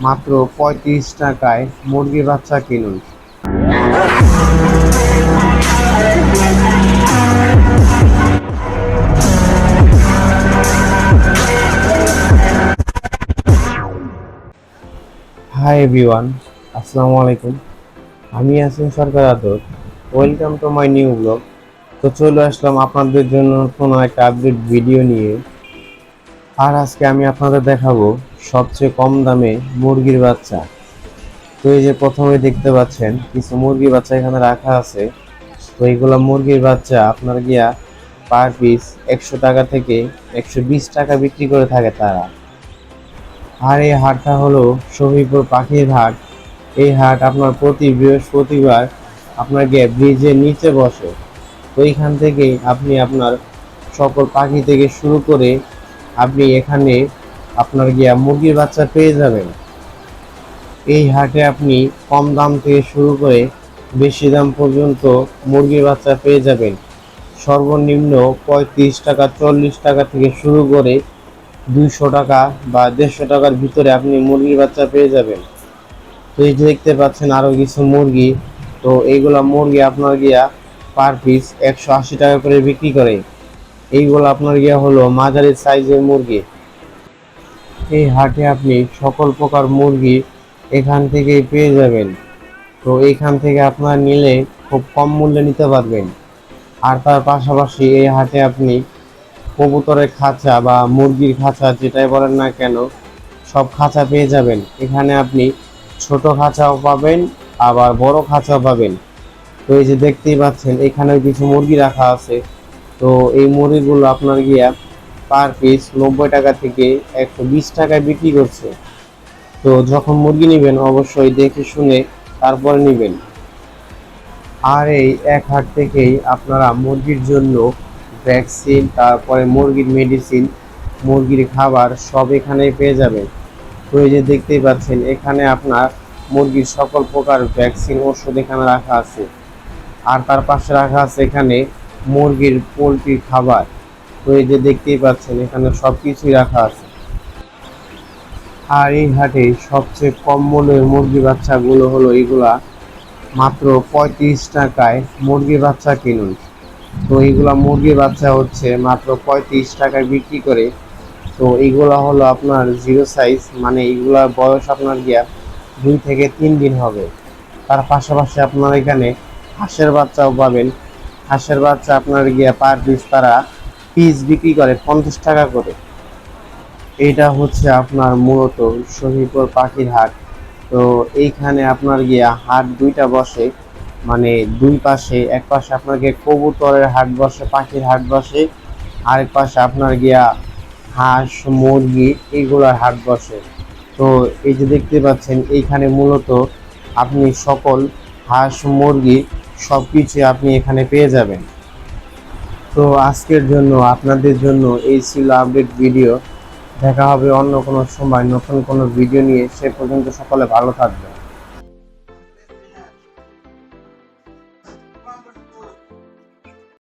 মাত্র পঁয়ত্রিশ টাকায় মুরগির বাচ্চা কিনুন। হাই এভরিওয়ান আসসালামু আলাইকুম। আমি আছি Sarkar Adar. Welcome to my new blog তো চলে আসলাম আপনাদের জন্য কোনো একটা আপডেট ভিডিও নিয়ে। আর আজকে আমি আপনাদের দেখাবো সবচেয়ে কম দামে মুরগির বাচ্চা। তো এই যে প্রথমে দেখতে পাচ্ছেন, কিছু মুরগির বাচ্চা এখানে রাখা আছে। তো এইগুলো মুরগির বাচ্চা আপনার গিয়া পার পিস একশো টাকা থেকে একশো বিশ টাকা বিক্রি করে থাকে তারা। আর এই হাটটা হলো শহীদপুর পাখির হাট। এই হাট আপনার প্রতি বৃহস্পতিবার আপনার গিয়ে ব্রিজের নিচে বসে। তো এইখান থেকে আপনি আপনার সকল পাখি থেকে শুরু করে আপনি এখানে আপনার গিয়া মুরগির বাচ্চা পেয়ে যাবেন। এই হাটে আপনি কম দাম থেকে শুরু করে বেশি দাম পর্যন্ত মুরগির বাচ্চা পেয়ে যাবেন। সর্বনিম্ন পঁয়ত্রিশ টাকা, চল্লিশ টাকা থেকে শুরু করে দুইশো টাকা বা দেড়শো টাকার ভিতরে আপনি মুরগির বাচ্চা পেয়ে যাবেন। তো এই যে দেখতে পাচ্ছেন আরও কিছু মুরগি, তো এইগুলা মুরগি আপনার গিয়া পার পিস একশো আশি টাকা করে বিক্রি করে। এইগুলো আপনার গিয়া হলো মাঝারি সাইজের মুরগি। এই হাটে আপনি সকল প্রকার মুরগি এখান থেকেই পেয়ে যাবেন। তো এইখান থেকে আপনার নিলে খুব কম মূল্যে নিতে পারবেন। আর তার পাশাপাশি এই হাটে আপনি কবুতরের খাঁচা বা মুরগির খাঁচা যেটাই বলেন না কেন, সব খাঁচা পেয়ে যাবেন। এখানে আপনি ছোট খাঁচাও পাবেন, আবার বড় খাঁচাও পাবেন। তো এই যে দেখতেই পাচ্ছেন, এখানেও কিছু মুরগি রাখা আছে। তো এই মুরগিগুলো আপনার গিয়া পার পিস নব্বই টাকা থেকে একশো বিশ টাকায় বিক্রি করছে। তো যখন মুরগি নেবেন, অবশ্যই দেখে শুনে তারপরে নেবেন। আর এই এক হাট থেকেই আপনারা মুরগির জন্য ভ্যাকসিন তারপরে মুরগির মেডিসিন মুরগির খাবার সব এখানেই পেয়ে যাবেন। তো এই যে দেখতেই পাচ্ছেন, এখানে আপনার মুরগির সকল প্রকার ভ্যাকসিন ওষুধ এখানে রাখা আছে। আর তার পাশে রাখা আছে এখানে মুরগির পোলট্রির খাবার। তো যে দেখতেই পাচ্ছেন, এখানে সব কিছুই রাখা আছে। আর এই হাটে সবচেয়ে কম মূল্যের মুরগি বাচ্চাগুলো হলো এগুলা। মাত্র পঁয়ত্রিশ টাকায় মুরগির বাচ্চা কিনুন। তো এইগুলা মুরগির বাচ্চা হচ্ছে মাত্র পঁয়ত্রিশ টাকায় বিক্রি করে। তো এইগুলা হলো আপনার জিরো সাইজ মানে এইগুলার বয়স আপনার গিয়া দুই থেকে তিন দিন হবে। তার পাশাপাশি আপনার এখানে হাঁসের বাচ্চাও পাবেন। হাঁসের বাচ্চা আপনার গিয়া পার পিস তারা পিস বিক্রি করে পঞ্চাশ টাকা করে। এটা হচ্ছে আপনার মূলত শহীদপুর পাখির হাট। তো এইখানে আপনার গিয়া হাট দুইটা বসে মানে দুই পাশে, এক পাশে আপনার গিয়ে কবুতরের হাট বসে, পাখির হাট বসে, আরেক পাশে আপনার গিয়া হাঁস, মুরগি এইগুলোর হাট বসে। তো এই যে দেখতে পাচ্ছেন, এইখানে মূলত আপনি সকল হাঁস, মুরগি সব কিছু আপনি এখানে পেয়ে যাবেন। তো আজকের জন্য, আপনাদের জন্য এই ছিল আপডেট ভিডিও দেখা হবে অন্য কোনো সময়, নতুন কোনো ভিডিও নিয়ে। সে পর্যন্ত সকলে ভালো থাকবেন।